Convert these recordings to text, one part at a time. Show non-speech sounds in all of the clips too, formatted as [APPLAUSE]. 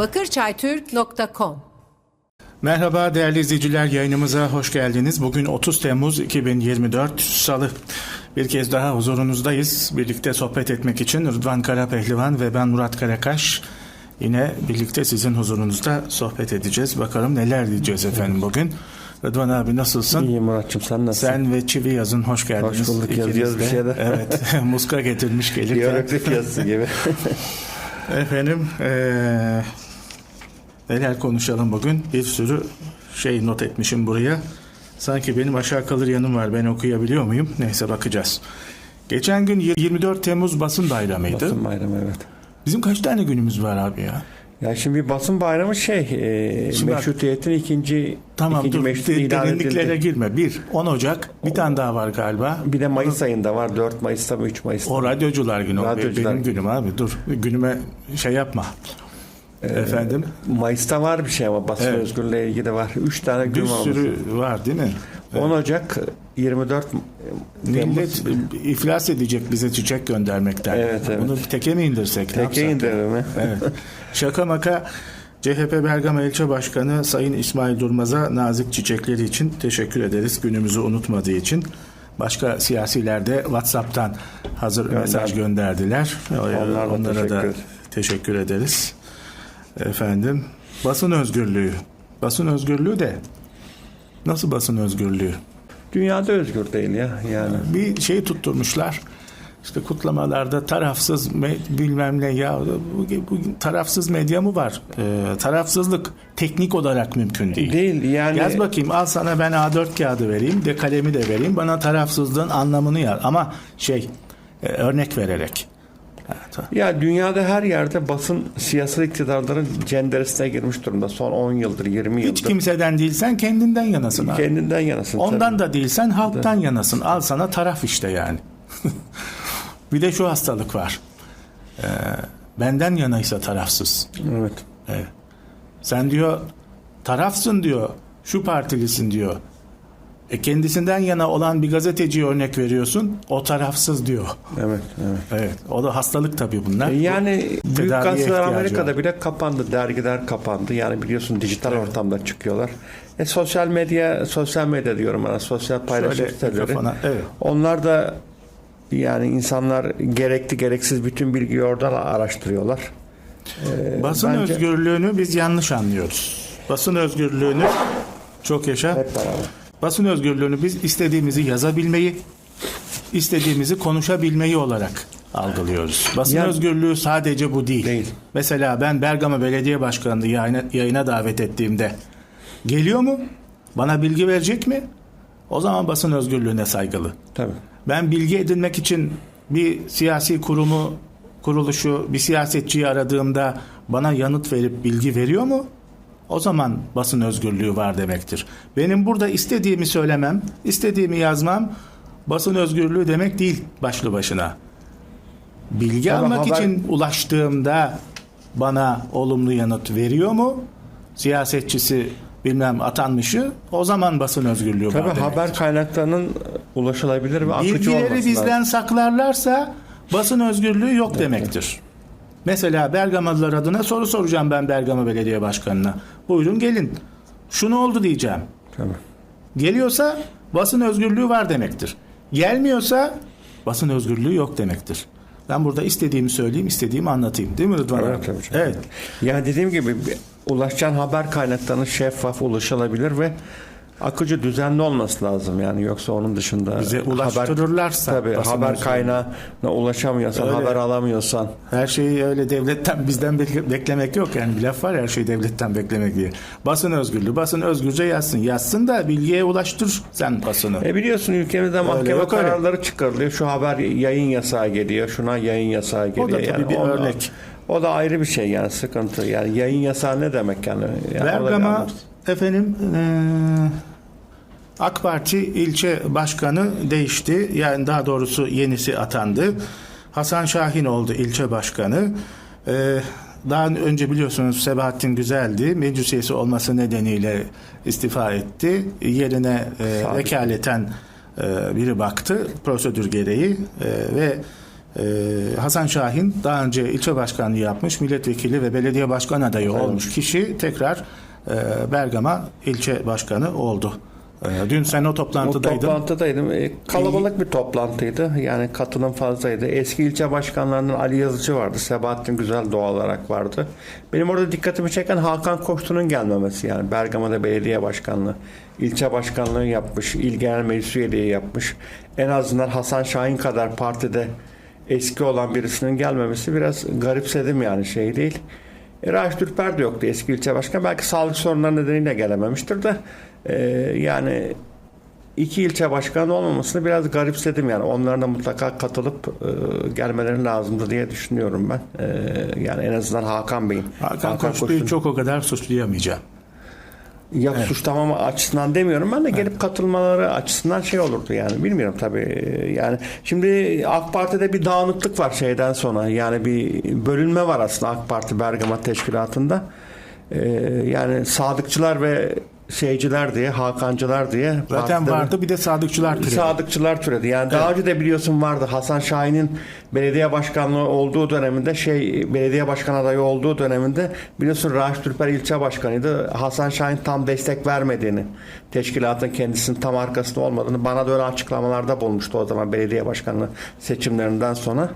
bakırçaytürk.com Merhaba değerli izleyiciler yayınımıza hoş geldiniz. Bugün 30 Temmuz 2024 Salı. Bir kez daha huzurunuzdayız. Birlikte sohbet etmek için Rıdvan Karapehlivan ve ben Murat Karakaş yine birlikte sizin huzurunuzda sohbet edeceğiz. Bakalım neler diyeceğiz efendim bugün. Rıdvan abi nasılsın? İyiyim Muratçım sen nasılsın? Sen ve Çivi yazın hoş geldiniz. Hoş bulduk, İkiniz yazıyoruz bir de. şeyler. Evet [LAUGHS] [LAUGHS] muska getirmiş gelirken. Hieroglif yazısı gibi. [LAUGHS] Efendim eee, neler konuşalım bugün? Bir sürü şey not etmişim buraya. Sanki benim aşağı kalır yanım var. Ben okuyabiliyor muyum? Neyse bakacağız. Geçen gün 24 Temmuz basın bayramıydı. basın bayramı evet. Bizim kaç tane günümüz var abi ya? Ya şimdi basın bayramı şey e, Şimdi meşrutiyetin ikinci Tamam ikinci dur meşrutu de- ilan derinliklere edildi. girme. Bir 10 Ocak bir tane daha var galiba. Bir de Mayıs ayında var 4 Mayıs'ta mı 3 Mayıs'ta O radyocular günü. o. Radyocular Benim günü. günüm abi. Dur günüme şey yapma. Efendim Mayıs'ta var bir şey ama basın Evet. özgürlüğüyle ilgili var. 3 tane bir gün var. sürü var değil mi? 10 Ocak 24 Millet Temmuz iflas edecek bize çiçek göndermekten. Evet, evet. Bunu bir teke mi indirsek? teke indirimi. Evet. Şaka maka CHP Bergama İlçe Başkanı Sayın İsmail Durmaz'a nazik çiçekleri için teşekkür ederiz. Günümüzü unutmadığı için. Başka siyasiler de WhatsApp'tan hazır mesaj gönderdiler. Onlar da Onlara da teşekkür. teşekkür ederiz. Efendim basın özgürlüğü. Basın özgürlüğü de nasıl basın özgürlüğü? Dünyada özgür değil ya yani. bir şey tutturmuşlar. İşte kutlamalarda tarafsız me- bilmem ne ya bu, bu tarafsız medya mı var? Ee, tarafsızlık teknik olarak mümkün değil. Değil yani. Yaz bakayım al sana ben A4 kağıdı vereyim de kalemi de vereyim bana tarafsızlığın anlamını yaz ama şey e, örnek vererek. Ha, ta- Ya dünyada her yerde basın siyasal iktidarların cenderesine girmiş durumda. Son 10 yıldır, 20 yıldır. Hiç kimseden değilsen kendinden yanasın abi. Kendinden yanasın. Ondan tabii. da değilsen halktan yanasın. Al sana taraf işte yani. [LAUGHS] bir de şu hastalık var. Ee, benden yanaysa tarafsız. Evet. Evet. Sen diyor tarafsın diyor. Şu partilisin diyor. E kendisinden yana olan bir gazeteciye örnek veriyorsun. O tarafsız diyor. Evet, evet. Evet. O da hastalık tabii bunlar. E Yani büyük tedaviye gazeteler Amerika'da var. bile kapandı. Dergiler kapandı. Yani biliyorsun dijital ortamda çıkıyorlar. E sosyal medya, sosyal medya diyorum bana. Sosyal paylaşım Şöyle siteleri. evet. Onlar da yani insanlar gerekli gereksiz bütün bilgiyi oradan araştırıyorlar. Basın bence- özgürlüğünü biz yanlış anlıyoruz. Basın özgürlüğünü çok yaşa. Hep beraber. Basın özgürlüğünü biz istediğimizi yazabilmeyi, istediğimizi konuşabilmeyi olarak algılıyoruz. Basın Ya- özgürlüğü sadece bu değil. Değil. Mesela ben Bergama Belediye Başkanı'nı yayına, yayına davet ettiğimde geliyor mu? Bana bilgi verecek mi? O zaman basın özgürlüğüne saygılı. Tabii. Ben bilgi edinmek için bir siyasi kurumu, kuruluşu, bir siyasetçiyi aradığımda bana yanıt verip bilgi veriyor mu? O zaman basın özgürlüğü var demektir. Benim burada istediğimi söylemem, istediğimi yazmam basın özgürlüğü demek değil başlı başına. Bilgi Tabii almak haber- için ulaştığımda bana olumlu yanıt veriyor mu? Siyasetçisi bilmem atanmışı o zaman basın özgürlüğü var Tabii demektir. haber kaynaklarının ulaşılabilir ve akıcı Bilgileri olması bizden lazım. saklarlarsa basın özgürlüğü yok demektir. Mesela Bergamalılar adına soru soracağım ben Bergama Belediye Başkanı'na. Buyurun gelin. Şunu oldu diyeceğim. Tabii. Geliyorsa basın özgürlüğü var demektir. Gelmiyorsa basın özgürlüğü yok demektir. Ben burada istediğimi söyleyeyim, istediğimi anlatayım. Değil mi Rıdvan Evet, abi? tabii. Evet. Yani dediğim gibi ulaşacağın haber kaynaklarının şeffaf, ulaşılabilir ve akıcı, düzenli olması lazım. Yani yoksa onun dışında Bize ulaştırırlarsa tabii basın haber kaynağına ulaşamıyorsan, Öyle. haber alamıyorsan Her şeyi öyle devletten bizden bekle- beklemek yok yani bir laf var her şeyi devletten beklemek diye. Basın özgürlüğü, basın özgürce yazsın. Yazsın da bilgiye ulaştır sen basını. E biliyorsun ülkemizde mahkeme öyle. kararları çıkarılıyor. Şu haber yayın yasağı geliyor. Şuna yayın yasağı geliyor. da tabii yani bir o da- örnek. O da ayrı bir şey yani sıkıntı. Yani yayın yasağı ne demek yani? yani o Bergama efendim eee, AK Parti ilçe başkanı değişti. Yani daha doğrusu yenisi atandı. Hasan Şahin oldu ilçe başkanı. Eee, daha önce biliyorsunuz Sebahattin Güzeldi. Meclis üyesi olması nedeniyle istifa etti. Yerine Sabit. vekaleten eee, biri baktı prosedür gereği eee, ve Ee, Hasan Şahin daha önce ilçe başkanlığı yapmış, milletvekili ve belediye başkan adayı olmuş kişi tekrar e, Bergama ilçe başkanı oldu. Ee, dün sen o O toplantıdaydın. toplantıdaydım. E, kalabalık bir toplantıydı. Yani katılım fazlaydı. Eski ilçe başkanlarından Ali Yazıcı vardı. Sebahattin Güzel doğal olarak vardı. Benim orada dikkatimi çeken Hakan Koçtu'nun gelmemesi. Yani Bergama'da belediye başkanlığı, ilçe başkanlığı yapmış, il genel meclis üyeliği yapmış. En azından Hasan Şahin kadar partide eski olan birisinin gelmemesi biraz garipsedim yani şey değil. E, Raş Dürper de yoktu eski ilçe başkanı. Belki sağlık sorunları nedeniyle gelememiştir de e, yani iki ilçe başkanı olmamasını biraz garipsedim yani. Onların da mutlaka katılıp e, gelmeleri lazımdı diye düşünüyorum ben. E, yani en azından Hakan Bey'in. Hakan Koçlu'yu Koçlu'nun- çok o kadar suçlayamayacağım. ya suçlamama açısından demiyorum ben de gelip katılmaları açısından şey olurdu yani bilmiyorum tabii yani şimdi AK Parti'de bir dağınıklık var şeyden sonra yani bir bölünme var aslında AK Parti Bergama teşkilatında Ee, yani sadıkçılar ve şeyciler diye Hakancılar diye Zaten partileri- vardı bir de sadıkçılar türedi. Sadıkçılar türedi. Yani daha önce de biliyorsun vardı. Hasan Şahin'in belediye başkanlığı olduğu döneminde şey belediye başkan adayı olduğu döneminde biliyorsun Raş Türper ilçe başkanıydı. Hasan Şahin tam destek vermediğini, teşkilatın kendisinin tam arkasında olmadığını bana da öyle açıklamalarda bulmuştu o zaman belediye başkanlığı seçimlerinden sonra.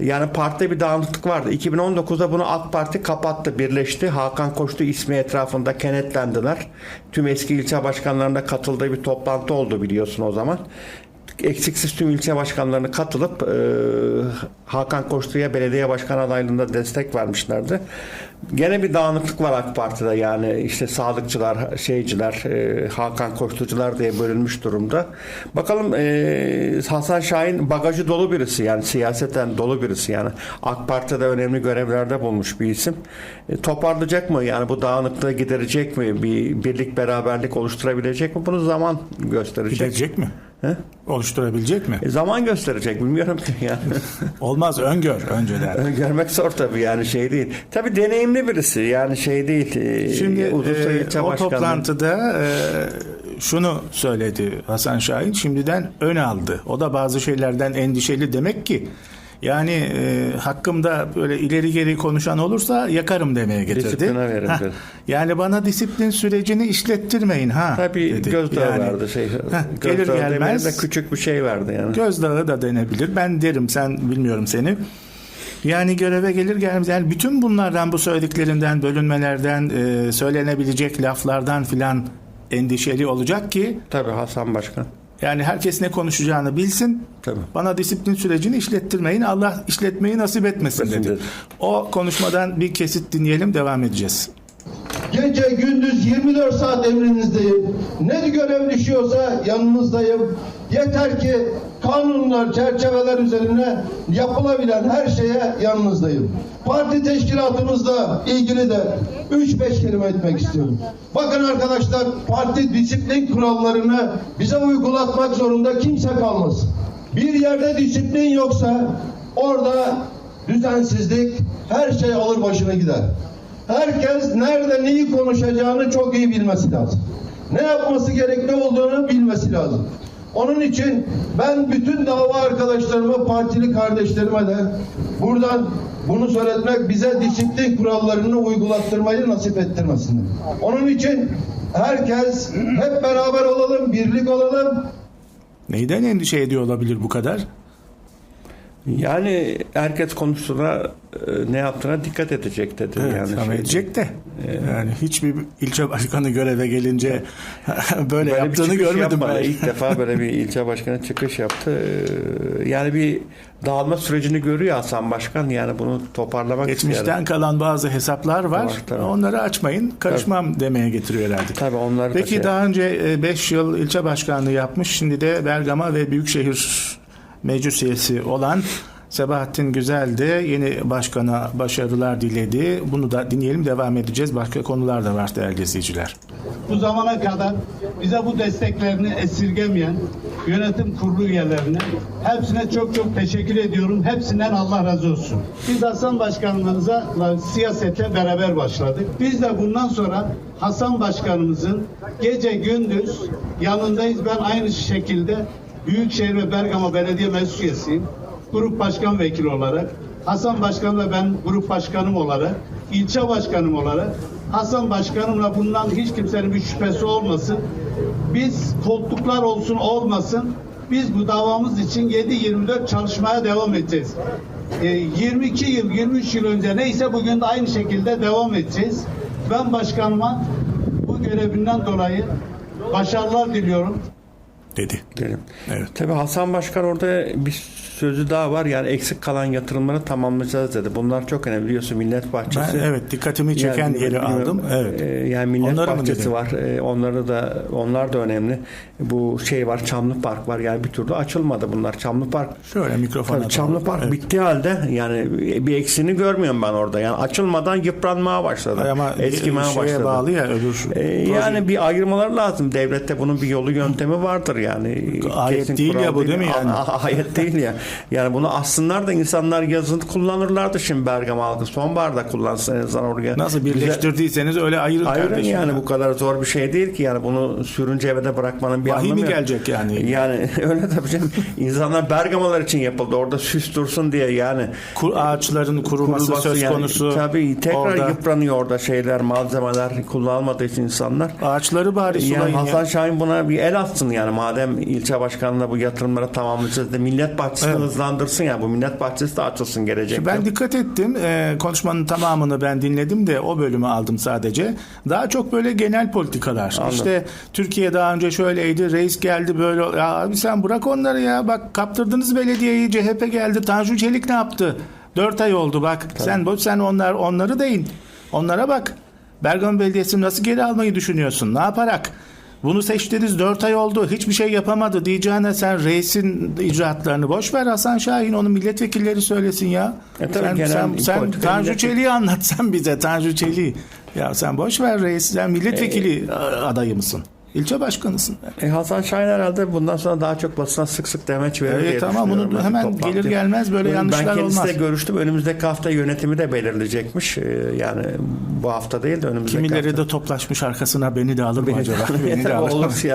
Yani partide bir dağınıklık vardı. 2019'da bunu AK Parti kapattı, birleşti. Hakan Koçtu ismi etrafında kenetlendiler. Tüm eski ilçe başkanlarında katıldığı bir toplantı oldu biliyorsun o zaman. Eksiksiz tüm ilçe başkanlarını katılıp e, Hakan Koçtu'ya belediye başkan adaylığında destek vermişlerdi. Gene bir dağınıklık var AK Parti'de yani işte sağlıkçılar, şeyciler, e, Hakan Koçtucular diye bölünmüş durumda. Bakalım e, Hasan Şahin bagajı dolu birisi yani siyaseten dolu birisi yani AK Parti'de önemli görevlerde bulmuş bir isim. E, toparlayacak mı yani bu dağınıklığı giderecek mi? Bir birlik beraberlik oluşturabilecek mi? Bunu zaman gösterecek. Gidecek mi? He? Oluşturabilecek mi? E, zaman gösterecek bilmiyorum ki yani. [LAUGHS] Olmaz öngör önceden. [LAUGHS] Görmek zor tabii yani şey değil. Tabii deneyimli birisi yani şey değil. e, Şimdi süre e, o toplantıda e, şunu söyledi Hasan Şahin şimdiden ön aldı. O da bazı şeylerden endişeli demek ki yani e, hakkımda böyle ileri geri konuşan olursa yakarım demeye getirdi. Disipline dedi. Yani bana disiplin sürecini işlettirmeyin ha. Tabii dedi. gözdağı Yani, verdi şey. gözdağı gelir gelmez de küçük bir şey verdi yani. Gözdağı da denebilir. Ben derim sen bilmiyorum seni. Yani göreve gelir gelmez. Yani bütün bunlardan bu söylediklerinden, bölünmelerden, e, söylenebilecek laflardan filan endişeli olacak ki Tabii Hasan Başkan. Yani herkes ne konuşacağını bilsin. Tabii. Bana disiplin sürecini işlettirmeyin. Allah işletmeyi nasip etmesin dedi. O konuşmadan bir kesit dinleyelim devam edeceğiz. Gece gündüz 24 saat emrinizdeyim. Ne görev düşüyorsa yanınızdayım. Yeter ki kanunlar, çerçeveler üzerine yapılabilen her şeye yanınızdayım. Parti teşkilatımızla ilgili de 3-5 kelime etmek istiyorum. Bakın arkadaşlar parti disiplin kurallarını bize uygulatmak zorunda kimse kalmasın. Bir yerde disiplin yoksa orada düzensizlik her şey alır başına gider. Herkes nerede neyi konuşacağını çok iyi bilmesi lazım. Ne yapması gerekli olduğunu bilmesi lazım. Onun için ben bütün dava arkadaşlarıma, partili kardeşlerime de buradan bunu söyletmek bize disiplin kurallarını uygulattırmayı nasip ettirmesinler. Onun için herkes hep beraber olalım, birlik olalım, Neyden endişe ediyor olabilir bu kadar? Yani herkes konusuna e, ne yaptığına dikkat edecek dedi. Evet, yani ama şey- edecek de. Yani hiçbir ilçe başkanı göreve gelince [LAUGHS] böyle, Böyle yaptığını görmedim ben. İlk defa böyle bir ilçe başkanı çıkış yaptı. Ee, Yani bir dağılma sürecini görüyor Hasan Başkan. Yani bunu toparlamak Geçmişten istiyor. kalan bazı hesaplar var. Var, tabii. Onları açmayın. Karışmam demeye getiriyor herhalde. Tabii onları da Peki şey- daha önce 5 yıl ilçe başkanlığı yapmış. Şimdi de Bergama ve Büyükşehir Meclis üyesi olan Sebahattin Güzel de yeni başkana başarılar diledi. Bunu da dinleyelim devam edeceğiz. Başka konular da var değerli izleyiciler. bu zamana kadar bize bu desteklerini esirgemeyen yönetim kurulu üyelerine hepsine çok çok teşekkür ediyorum. Hepsinden Allah razı olsun. Biz Hasan Başkanımıza siyasete beraber başladık. Biz de bundan sonra Hasan Başkanımızın gece gündüz yanındayız. Ben aynı şekilde Büyükşehir ve Bergama Belediye Meclis üyesiyim. grup başkan vekili olarak, Hasan Başkan ve ben grup başkanım olarak, ilçe başkanım olarak Hasan Başkanımla bundan hiç kimsenin bir şüphesi olmasın. Biz koltuklar olsun olmasın biz bu davamız için 7-24 çalışmaya devam edeceğiz. Ee, 22 yıl, 23 yıl önce neyse bugün de aynı şekilde devam edeceğiz. Ben başkanıma bu görevinden dolayı başarılar diliyorum. Dedi. Derim. Evet. Tabii Hasan Başkan orada bir sözü daha var. Yani eksik kalan yatırımları tamamlayacağız dedi. Bunlar çok önemli. Biliyorsun Millet Bahçesi. Ben, evet dikkatimi çeken Yani, yeri aldım. Evet. e, Yani Millet Onları Bahçesi var. E, Onları da onlar da önemli. Bu şey var. Çamlı Park var. Yani bir türlü açılmadı bunlar. Çamlı Park Şöyle mikrofona Tabii Çamlı. Park Evet. bittiği halde yani bir eksiğini görmüyorum ben orada. Yani açılmadan yıpranmaya başladı. Ama eskimeye şeye başladı. bağlı ya öbür E, yani bir ayırmalar lazım. Devlette bunun bir yolu yöntemi vardır yani. Ayet Kesin değil ya bu değil mi yani? Ayet değil ya. Yani bunu assınlar da insanlar yazın kullanırlardı şimdi Bergama halkı. Sonbaharda kullansın en azından oraya. Nasıl Güzel- birleştirdiyseniz öyle ayırın, Ayırın kardeşim. yani bu kadar zor bir şey değil ki yani bunu sürünce evde bırakmanın bir Vahiy anlamı yok. gelecek yani? Yani [LAUGHS] öyle tabii canım. İnsanlar Bergamalar için yapıldı. Orada süs dursun diye yani. Kur, ağaçların kuruması, Kurulması söz yani. konusu. Tabii tekrar orada. yıpranıyor orada şeyler, malzemeler kullanılmadığı için insanlar. Ağaçları bari Yani sulayın Hasan ya. Şahin buna bir el atsın yani madem ilçe başkanlığı bu yatırımları tamamlayacağız da millet bahçesini Evet. hızlandırsın ya bu millet bahçesi de açılsın gelecekte. Ben dikkat ettim. Ee, konuşmanın tamamını ben dinledim de o bölümü aldım sadece. Daha çok böyle genel politikalar. Anladım. İşte Türkiye daha önce şöyleydi. Reis geldi böyle. Ya abi sen bırak onları ya. Bak kaptırdınız belediyeyi. CHP geldi. Tanju Çelik ne yaptı? Dört ay oldu bak. Sen boş sen onlar onları deyin. Onlara bak. Bergama Belediyesi'ni nasıl geri almayı düşünüyorsun? Ne yaparak? Bunu seçtiniz 4 ay oldu. Hiçbir şey yapamadı diyeceğine sen reisin icraatlarını boş ver Hasan Şahin onu milletvekilleri söylesin ya. E sen genel sen, sen Tanju Çelik'i anlatsan bize Tanju Çelik'i. Ya sen boş ver reis sen milletvekili adayı mısın? İlçe başkanısın. E, Hasan Şahin herhalde bundan sonra daha çok basına sık sık demeç verir Evet, diye tamam, bunu ben hemen toplantı. gelir gelmez böyle Ben yanlışlar kendisiyle olmaz. görüştüm. Önümüzdeki hafta yönetimi de belirleyecekmiş. E, yani bu hafta değil de önümüzdeki Kimileri hafta. de toplaşmış arkasına beni de alır mı acaba? beni de alır Olur mı? şey.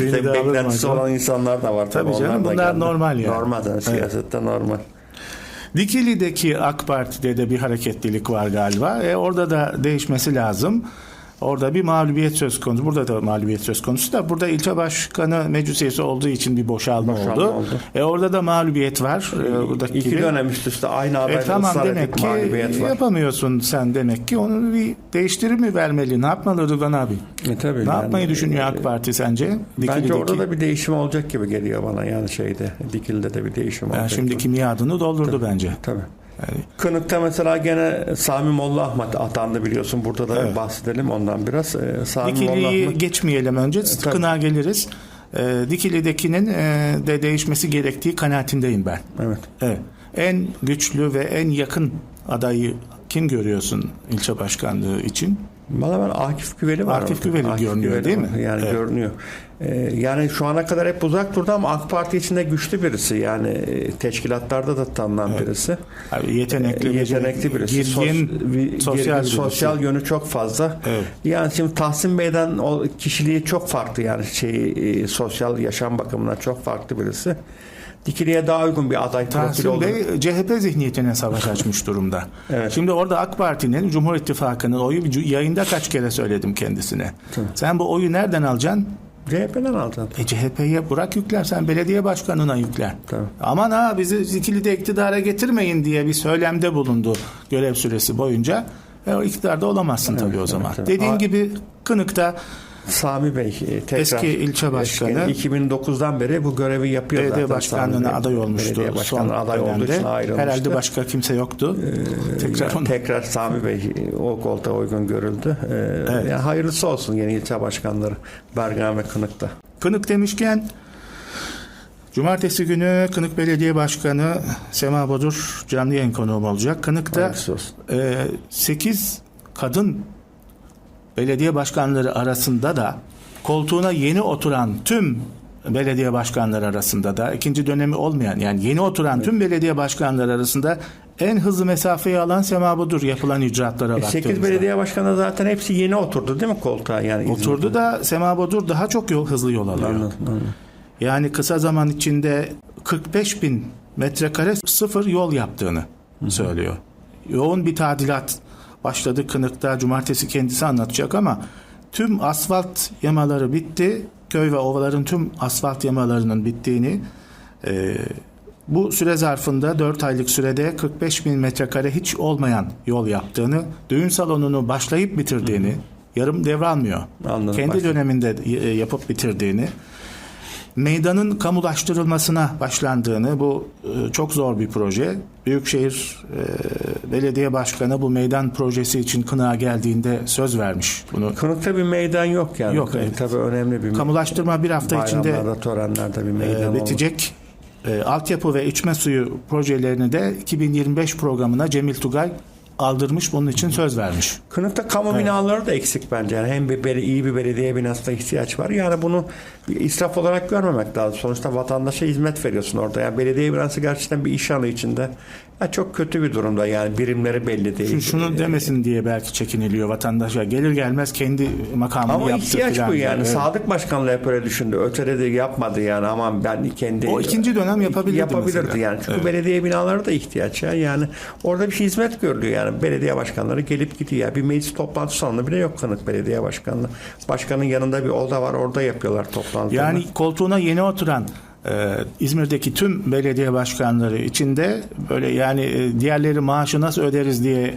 Beni de [LAUGHS] beklentisi olan insanlar da var. Tabii Tabii, canım, bunlar geldi. normal yani. Normal yani siyasette normal. Dikili'deki AK Parti'de de bir hareketlilik var galiba. E, orada da değişmesi lazım. Orada bir mağlubiyet söz konusu. Burada da mağlubiyet söz konusu da burada ilçe başkanı meclis üyesi olduğu için bir boşalma, Boşalma oldu. oldu. E, orada da mağlubiyet var. E, buradaki İki gibi. dönem üst üste aynı E, adayla tamam demek ki mağlubiyet var. yapamıyorsun sen demek ki onu bir değiştirir mi vermeli? Ne yapmalı Rıdvan abi? E, tabii Ne yani, yapmayı düşünüyor AK Parti sence? Bence Dikili'deki. orada da bir değişim olacak gibi geliyor bana yani şeyde. Dikil'de de bir değişim Yani olacak. şimdi gibi. kimya adını doldurdu bence. Tabii. Yani Kınık'ta mesela gene Sami Molla Ahmet atandı biliyorsun. Burada da Evet. bahsedelim ondan biraz. Ee, Sami Molla Dikili'yi Ahmet geçmeyelim önce. tabii. Kına geliriz. Ee, Dikili'dekinin e, de değişmesi gerektiği kanaatindeyim ben. evet. Evet. En güçlü ve en yakın adayı kim görüyorsun ilçe başkanlığı için? Valla ben Akif Güveli var. Akif. Güveli görünüyor, değil var. mi? Yani Evet. görünüyor. Ee, yani şu ana kadar hep uzak durdu ama AK Parti içinde güçlü birisi. Yani e, teşkilatlarda da tanınan birisi. Abi yetenekli, Ee, yetenekli birisi. Girgin, Sos- sosyal girgin, sosyal yönü çok fazla. Evet. Yani şimdi Tahsin Bey'den o kişiliği çok farklı yani şey e, sosyal yaşam bakımından çok farklı birisi. Dikili'ye daha uygun bir aday profili oldu. Bey CHP zihniyetine savaş açmış durumda. Evet. Şimdi orada AK Parti'nin Cumhur İttifakı'nın oyu yayında kaç kere söyledim kendisine. Sen bu oyu nereden alacaksın? CHP'den alacaksın. E CHP'ye bırak yükler sen belediye başkanına yükler. Tabii. Aman ha bizi ikili de iktidara getirmeyin diye bir söylemde bulundu görev süresi boyunca. E, o iktidarda olamazsın tabii o zaman. evet. Dediğin A- gibi Kınık'ta Sami Bey e, tekrar Eski ilçe başkanı. eski, 2009'dan beri bu görevi yapıyor belediye zaten başkanlığına aday olmuştu. Belediye son başkanlığı aday olduğu dönemde. için ayrılmıştı. Herhalde başka kimse yoktu. tekrar Yani onu tekrar Sami Bey e, o koltuğa uygun görüldü. Ee, Evet. yani hayırlısı olsun yeni ilçe başkanları Bergama ve Kınık'ta. Kınık demişken Cumartesi günü Kınık Belediye Başkanı Sema Bodur canlı yayın konuğum olacak. Kınık'ta olsun. 8 kadın belediye başkanları arasında da koltuğuna yeni oturan tüm belediye başkanları arasında da ikinci dönemi olmayan yani yeni oturan tüm belediye başkanları arasında en hızlı mesafeyi alan Sema Bodur yapılan icraatlara baktığımızda. 8 E, belediye başkanı zaten hepsi yeni oturdu değil mi koltuğa yani Oturdu da Sema Bodur daha çok yol, hızlı yol alıyor. Anladım, anladım. Yani kısa zaman içinde 45 bin metrekare sıfır yol yaptığını söylüyor. Yoğun bir tadilat başladı Kınık'ta. Cumartesi kendisi anlatacak ama tüm asfalt yamaları bitti. Köy ve ovaların tüm asfalt yamalarının bittiğini e, bu süre zarfında 4 aylık sürede 45 bin metrekare hiç olmayan yol yaptığını, düğün salonunu başlayıp bitirdiğini, yarım devralmıyor. Anladım, Kendi başladı. döneminde e, yapıp bitirdiğini, meydanın kamulaştırılmasına başlandığını, bu e, çok zor bir proje. Büyükşehir e, Belediye Başkanı bu meydan projesi için Kınık'a geldiğinde söz vermiş. Bunu Kınık'ta bir meydan yok yani. Yok, evet. Tabii önemli bir kamulaştırma bir hafta içinde törenlerde bir e, meydan olur. bitecek. E, altyapı ve içme suyu projelerini de 2025 programına Cemil Tugay aldırmış. Bunun için söz vermiş. Kınık'ta kamu binaları da eksik bence. Yani hem bir bel- iyi bir belediye binasına ihtiyaç var. Yani bunu bir israf olarak görmemek lazım. Sonuçta vatandaşa hizmet veriyorsun orada. Yani belediye binası gerçekten bir iş alanı içinde. Ya çok kötü bir durumda yani birimleri belli değil. Şu- Şunu demesin diye belki çekiniliyor vatandaşa. Gelir gelmez kendi makamını Ama yaptı. ihtiyaç filan bu yani. Evet. Sadık Başkan'la hep öyle düşündü. Ötede de yapmadı yani. Aman ben kendi... O ikinci dönem yapabilirdi Yapabilirdi mesela. yani. Çünkü Evet. belediye binaları da ihtiyaç ya. Yani orada bir hizmet görülüyor yani. Belediye başkanları gelip gidiyor. Bir meclis toplantı salonu bile yok Kınık Belediye Başkanlığı. Başkanın yanında bir oda var. Orada yapıyorlar toplantıları. Yani koltuğuna yeni oturan e, İzmir'deki tüm belediye başkanları içinde böyle yani e, diğerleri maaşı nasıl öderiz diye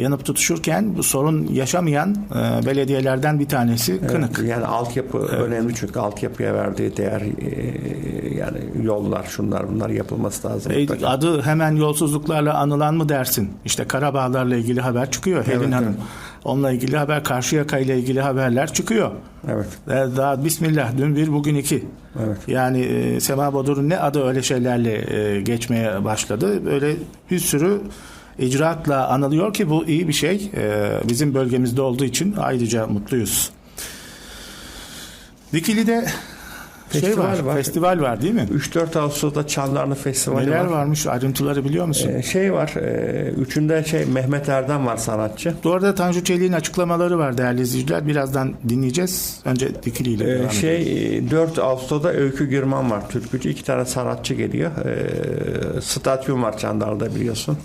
yanıp tutuşurken bu sorun yaşamayan e, belediyelerden bir tanesi Kınık. Yani altyapı önemli çünkü altyapıya verdiği değer e, yani yollar şunlar bunlar yapılması lazım. E, mutlaka. adı hemen yolsuzluklarla anılan mı dersin? İşte Karabağlar'la ilgili haber çıkıyor Helin Evet, Hanım. evet. Onunla ilgili haber, Karşıyaka ile ilgili haberler çıkıyor. Evet. E, Daha bismillah dün bir bugün iki. Evet. Yani e, Sema Bodur'un ne adı öyle şeylerle e, geçmeye başladı. Böyle bir sürü icraatla anılıyor ki bu iyi bir şey. E, bizim bölgemizde olduğu için ayrıca mutluyuz. Dikili'de şey Festival var, var. festival var değil mi? 3-4 Ağustos'ta Çandarlı Festivali Neler var. varmış ayrıntıları biliyor musun? E, şey var. E, üçünde şey Mehmet Erdem var sanatçı. Bu arada Tanju Çelik'in açıklamaları var değerli izleyiciler. Birazdan dinleyeceğiz. Önce Dikili ile Ee, edelim. şey e, 4 Ağustos'ta Öykü Girman var. Türkücü iki tane sanatçı geliyor. Ee, stadyum var Çandarlı'da biliyorsun.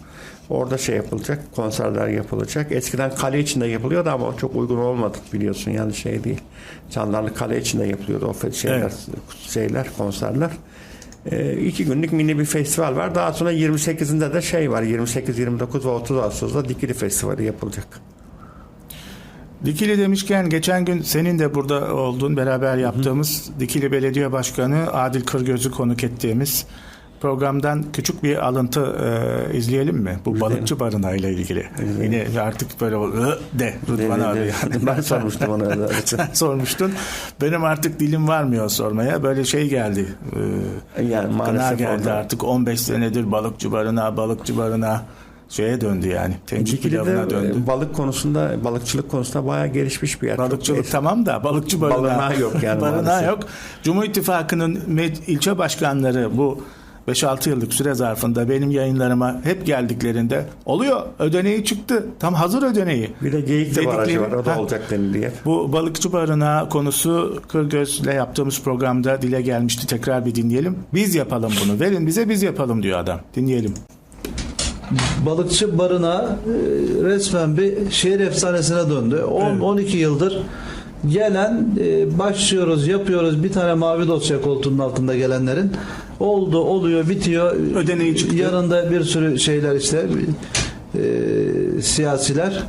Orada şey yapılacak, konserler yapılacak. Eskiden kale içinde yapılıyordu ama çok uygun olmadı biliyorsun yani şey değil. Çandarlı kale içinde yapılıyordu o şeyler, Evet. şeyler, konserler. Ee, iki günlük mini bir festival var. Daha sonra 28'inde de şey var. 28, 29 ve 30 Ağustos'ta Dikili Festivali yapılacak. Dikili demişken geçen gün senin de burada olduğun beraber yaptığımız Dikili Belediye Başkanı Adil Kırgöz'ü konuk ettiğimiz programdan küçük bir alıntı e, izleyelim mi? Bu balıkçı barınağı ile ilgili. Yine artık böyle "Hı" de Rıdvan abi. Yani. ben sormuştum özellikle. [LAUGHS] Sen sormuştun. Benim artık dilim varmıyor sormaya. Böyle şey geldi. E, Yani Kına maalesef geldi orada- artık 15 senedir balıkçı barınağı, balıkçı barınağı şeye döndü yani. Tencik Dikili'de pilavına döndü. e, balık konusunda, balıkçılık konusunda bayağı gelişmiş bir yer. Balıkçılık Çok tamam da balıkçı barınağı, Barınağı yok yani [LAUGHS] barınağı maalesef. yok. Cumhur İttifakı'nın ilçe başkanları bu 5-6 yıllık süre zarfında benim yayınlarıma hep geldiklerinde oluyor ödeneği çıktı. Tam hazır ödeneği. Bir de Geyikli Barajı Dedikleri- var. O da Ha. olacak deniliyor. Bu balıkçı barınağı konusu Kırgöz'le yaptığımız programda dile gelmişti. Tekrar bir dinleyelim. Biz yapalım bunu. Verin bize biz yapalım diyor adam. Dinleyelim. balıkçı barınağı e, resmen bir şehir efsanesine döndü. 10-12 yıldır gelen e, başlıyoruz, yapıyoruz bir tane mavi dosya koltuğunun altında gelenlerin oldu, oluyor, bitiyor. Ödeneği çıktı. Yanında bir sürü şeyler işte e, siyasiler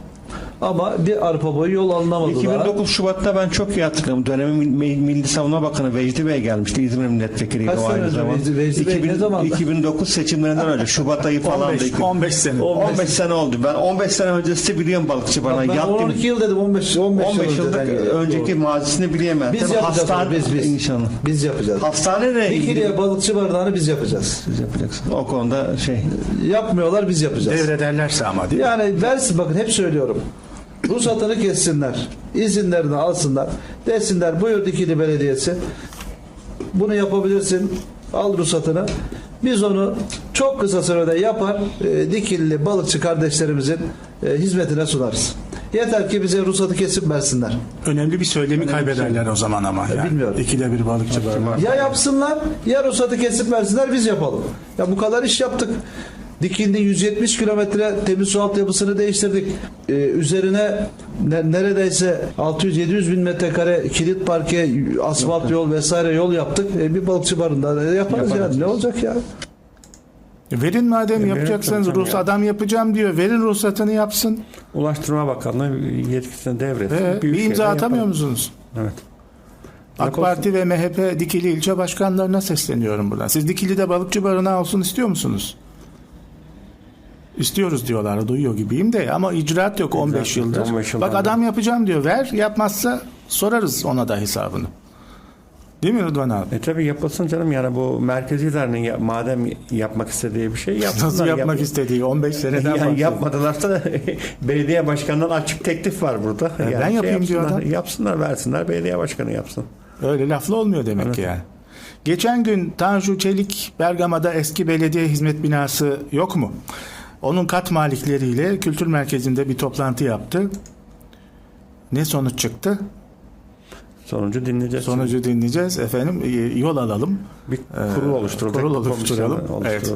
ama bir arpa boyu yol alınamadı daha. 2009 Şubat'ta ben çok iyi hatırlıyorum. Dönemin Mil- Milli Savunma Bakanı Vecdi Bey gelmişti. İzmir Milletvekiliydi Kaç o aynı. Vecdi- Bey ne zamandı? 2009 seçimlerinden önce. Şubat ayı falan 15, 15 sene. 15 sene oldu. Ben 15 sene öncesi biliyorum balıkçı bana. ben Yattım. 12 yıl dedim 15 15, 15 yıl yıllık önceki Doğru. mazisini bileyemem. biz Tabii yapacağız hastane, biz biz. İnşallah. Biz yapacağız. Hastaneyle ilgili Dikili'ye balıkçı barınağını biz yapacağız. Siz yapacaksınız. O konuda şey. Yapmıyorlar biz yapacağız. Devrederlerse ama değil mi? Yani versin bakın hep söylüyorum. Ruhsatını kessinler. izinlerini alsınlar. Desinler buyur Dikili Belediyesi. Bunu yapabilirsin. Al ruhsatını. Biz onu çok kısa sürede yapar. e, Dikilili balıkçı kardeşlerimizin e, hizmetine sunarız. Yeter ki bize ruhsatı kesip versinler. Önemli bir söylemi kaybederler o zaman ama. Yani. bilmiyorum. İkide bir balıkçı barınağı. Ya yapsınlar ya ruhsatı kesip versinler biz yapalım. Ya bu kadar iş yaptık. Dikindi 170 kilometre temiz su altyapısını değiştirdik. Ee, üzerine ne- neredeyse 600-700 bin metrekare kilit parke, asfalt yol vesaire yol yaptık. Ee, bir balıkçı barında yaparız Yaparız. yani. Ne olacak ya? Verin madem verin yapacaksınız tabii ruhsat ya. adam yapacağım diyor. Verin ruhsatını yapsın. Ulaştırma Bakanlığı yetkisini devretsin. Büyük bir imza atamıyor yapalım. musunuz? Evet. AK. Parti ve MHP Dikili ilçe başkanlarına sesleniyorum buradan. Siz Dikili'de balıkçı barınağı olsun istiyor musunuz? İstiyoruz diyorlar. Duyuyor gibiyim de ama icraat yok 15 yok, yıldır. 15 yıldan Bak adam yapacağım diyor. Ver yapmazsa sorarız ona da hesabını. Değil mi Rıdvan abi? E tabi yapılsın canım yani bu merkezi idarenin ya- madem yapmak istediği bir şey yapsınlar. Nasıl yapmak Yap- istediği 15 seneden yani yapmadılarsa [LAUGHS] belediye başkanından açık teklif var burada. E, ben Yani yapayım diyor yapsınlar, adam. Yapsınlar versinler belediye başkanı yapsın. Öyle laflı olmuyor demek ki yani. Geçen gün Tanju Çelik Bergama'da eski belediye hizmet binası yok mu? Onun kat malikleriyle kültür merkezinde bir toplantı yaptı. Ne sonuç çıktı? Sonucu dinleyeceğiz. Sonucu dinleyeceğiz. Efendim e, yol alalım. bir kurul oluşturulacak. kurul oluşturalım. Evet.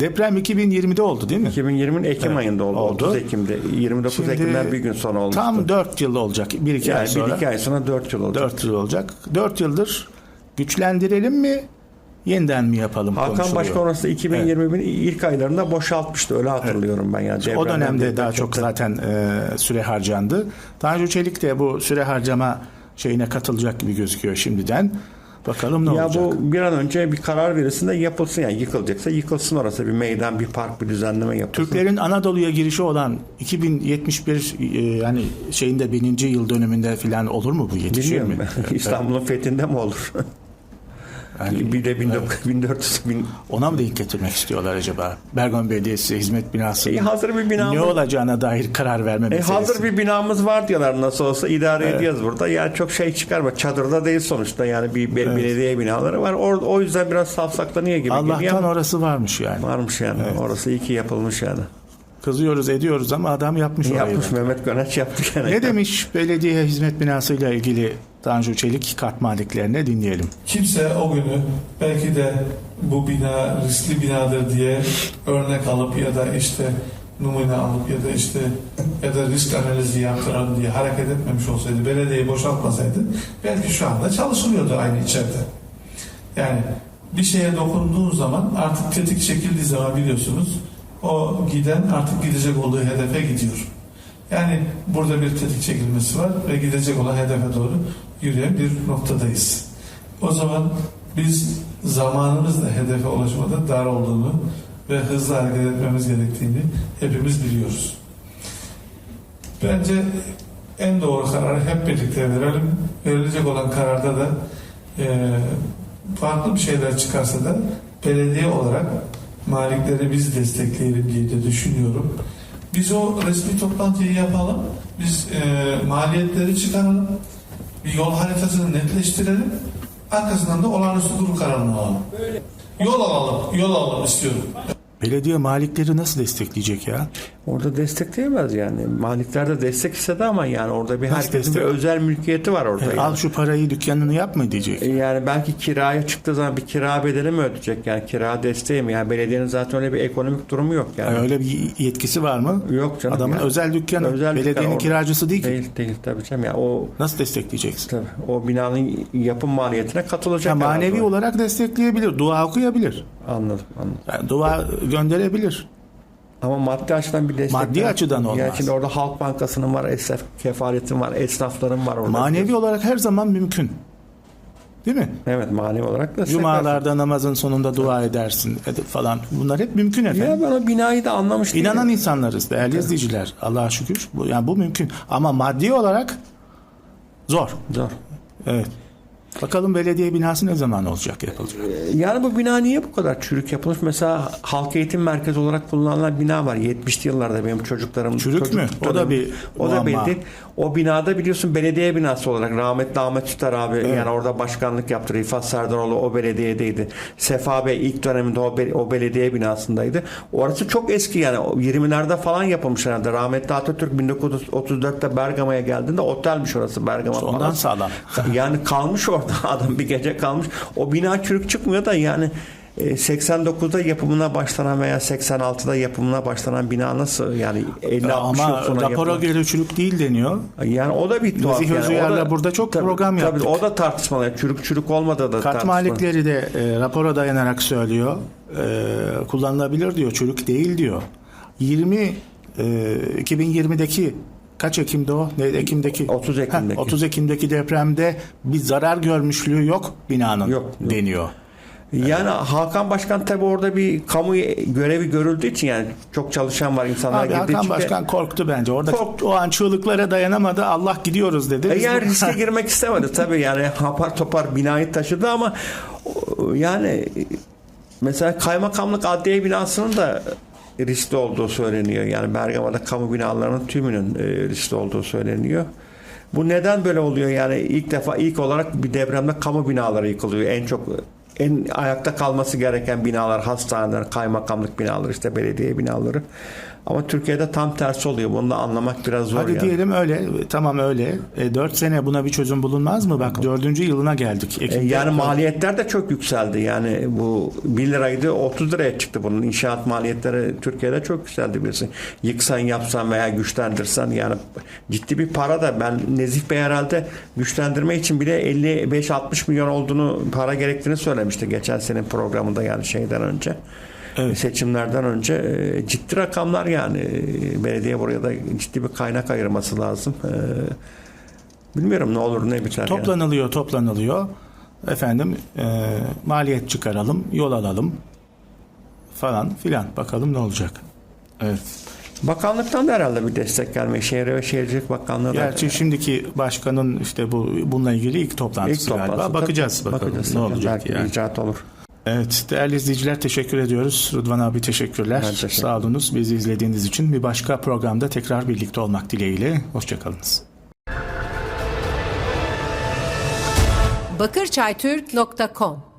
Deprem 2020'de oldu değil mi? 2020'nin Ekim Evet, ayında oldu. oldu. 30 Ekim'de. 29 Şimdi Ekim'den bir gün sonra olmuştu. Tam 4 yıl olacak. 1-2 ay yani sonra. bir iki ay sonra 4 yıl olacak. 4 yıl olacak. 4 yıldır güçlendirelim mi? Yeniden mi yapalım Hakan konuşuluyor. Başkan orası 2020'nin ilk aylarında boşaltmıştı. Öyle hatırlıyorum ben yani. O dönemde daha çok zaten e, süre harcandı. Tanju Çelik de bu süre harcama şeyine katılacak gibi gözüküyor şimdiden. Bakalım ne ya olacak. bu bir an önce bir karar verilsin de yapılsın yani yıkılacaksa yıkılsın orası bir meydan bir park bir düzenleme yapılsın. Türklerin Anadolu'ya girişi olan 2071 e, yani şeyinde bininci yıl dönümünde filan olur mu bu yetişir Bilmiyorum mi? ben. [LAUGHS] İstanbul'un fethinde mi olur? [LAUGHS] Yani bir de 1900, 1400 [LAUGHS] bin. ona mı denk getirmek istiyorlar acaba? Bergama Belediyesi hizmet binası. E, hazır bir binamız. ne olacağına dair karar verme E, meselesi. hazır bir binamız var diyorlar nasıl olsa idare ediyoruz burada. Yani çok şey çıkarma. Çadırda değil sonuçta yani bir be- belediye binaları var. O, o yüzden biraz safsaklanıyor gibi. Allah'tan ama orası varmış yani. varmış yani. Orası iyi ki yapılmış yani. Kızıyoruz ediyoruz ama adam yapmış orayı. Yapmış da. Mehmet Göneç yaptı gene. Ne demiş belediye hizmet binasıyla ilgili Tanju Çelik kart maliklerine dinleyelim. Kimse o günü belki de bu bina riskli binadır diye örnek alıp ya da işte numune alıp ya da işte ya da risk analizi yaptıralım diye hareket etmemiş olsaydı, belediyeyi boşaltmasaydı belki şu anda çalışılıyordu aynı içeride. Yani bir şeye dokunduğun zaman artık tetik çekildiği zaman biliyorsunuz o giden artık gidecek olduğu hedefe gidiyor. Yani burada bir tetik çekilmesi var ve gidecek olan hedefe doğru yürüyen bir noktadayız. O zaman biz zamanımızla hedefe ulaşmada dar olduğunu ve hızlı hareket etmemiz gerektiğini hepimiz biliyoruz. Bence en doğru kararı hep birlikte verelim. Verilecek olan kararda da e, farklı bir şeyler çıkarsa da belediye olarak malikleri biz destekleyelim diye de düşünüyorum. Biz o resmi toplantıyı yapalım. Biz e, maliyetleri çıkaralım. Bir yol haritasını netleştirelim. Arkasından da olağanüstü durum kararını alalım. Yol alalım. Yol alalım istiyorum. Belediye malikleri nasıl destekleyecek ya? Orada destekleyemez yani. Malikler de destek istedi ama yani orada bir Nasıl herkesin destek? bir özel mülkiyeti var orada. E, yani. al şu parayı dükkanını yapma diyecek. E, Yani belki kiraya çıktığı zaman bir kira bedeli mi ödeyecek? Yani kira desteği mi? Yani belediyenin zaten öyle bir ekonomik durumu yok yani. Yani öyle bir yetkisi var mı? Yok canım. Adamın ya. özel dükkanı. Özel belediyenin dükkan orada. kiracısı değil ki. Değil değil tabii canım. Ya o Nasıl destekleyeceksin? tabii, o binanın yapım maliyetine katılacak. Ya herhalde manevi olarak destekleyebilir. Dua okuyabilir. Anladım anladım. Yani dua gönderebilir. Ama maddi açıdan bir destek. Maddi açıdan olmaz. Yani şimdi orada Halk Bankası'nın var, esnaf kefaletin var, esnafların var orada. Manevi olarak her zaman mümkün. Değil mi? Evet manevi olarak da Cumalarda namazın sonunda dua edersin edip falan. Bunlar hep mümkün Ya efendim. ben o binayı da anlamış değilim. İnanan insanlarız değerli izleyiciler. Allah'a şükür. Bu, yani bu mümkün. Ama maddi olarak zor. Zor. Evet. Bakalım belediye binası ne zaman olacak yapılacak? Yani bu bina niye bu kadar çürük yapılmış? Mesela halk eğitim merkezi olarak kullanılan bina var. 70'li yıllarda benim çocuklarım. Çürük çocuk mü? O da bir O da belli. O binada biliyorsun belediye binası olarak rahmetli Ahmet Süter abi yani orada başkanlık yaptı. Rifat Serdaroğlu o belediyedeydi. Sefa Bey ilk döneminde o, be- o belediye binasındaydı. Orası çok eski yani o 20'lerde falan yapılmış herhalde. Rahmetli Atatürk 1934'te Bergama'ya geldiğinde otelmiş orası Bergama Ondan sağlam. Yani kalmış orada [LAUGHS] adam bir gece kalmış. O bina çürük çıkmıyor da yani e, 89'da yapımına başlanan veya 86'da yapımına başlanan bina nasıl yani 50 60 yıl Ama rapora göre çürük değil deniyor. yani o da bir tuhaf. Nezih yani. Da- burada çok tabii, program tabii, yaptık. o da tartışmalı. Çürük çürük olmadı da Kat malikleri de e, rapora dayanarak söylüyor. E, kullanılabilir diyor. Çürük değil diyor. 20 e, 2020'deki kaç Ekim'de o? Ne, Ekim'deki 30 Ekim'deki. Heh, 30 Ekim'deki depremde bir zarar görmüşlüğü yok binanın Yok, yok. deniyor. Yani Hakan Başkan tabi orada bir kamu görevi görüldüğü için yani çok çalışan var insanlar Abi Hakan de- Başkan korktu bence. Orada Korktu. o an çığlıklara dayanamadı. Allah gidiyoruz dedi. E yani de- riske [LAUGHS] girmek istemedi tabii yani apar topar binayı taşıdı ama yani mesela kaymakamlık adliye binasının da riskli olduğu söyleniyor. Yani Bergama'da kamu binalarının tümünün e, riskli olduğu söyleniyor. Bu neden böyle oluyor? Yani ilk defa ilk olarak bir depremde kamu binaları yıkılıyor. En çok en ayakta kalması gereken binalar hastaneler, kaymakamlık binaları, işte belediye binaları. Ama Türkiye'de tam tersi oluyor. Bunu da anlamak biraz zor Hadi yani. diyelim öyle. Tamam öyle. E, 4 sene buna bir çözüm bulunmaz mı? Bak dördüncü yılına geldik. E, Yani maliyetler de çok yükseldi. Yani bu 1 liraydı 30 liraya çıktı bunun. İnşaat maliyetleri Türkiye'de çok yükseldi birisi. Yıksan yapsan veya güçlendirsen yani ciddi bir para da ben Nezih Bey herhalde güçlendirme için bile 55-60 milyon olduğunu para gerektiğini söylemişti geçen senin programında yani şeyden önce. Evet. Seçimlerden önce e, ciddi rakamlar yani E, belediye buraya da ciddi bir kaynak ayırması lazım. E, Bilmiyorum ne olur ne biter. yani. Toplanılıyor, toplanılıyor. Efendim e, maliyet çıkaralım, yol alalım falan filan. Bakalım ne olacak. Evet. Bakanlıktan da herhalde bir destek gelmek. Şehir ve Şehircilik Bakanlığı da. Gerçi şimdiki başkanın işte bu bununla ilgili ilk toplantısı İlk toplantısı. galiba. Bakacağız bakalım bakacağız. ne olacak Belki yani. icraat olur. Evet değerli izleyiciler teşekkür ediyoruz. Rıdvan abi teşekkürler. Ben teşekkür Sağ olunuz bizi izlediğiniz için. Bir başka programda tekrar birlikte olmak dileğiyle. Hoşçakalınız. bakırçaytürk.com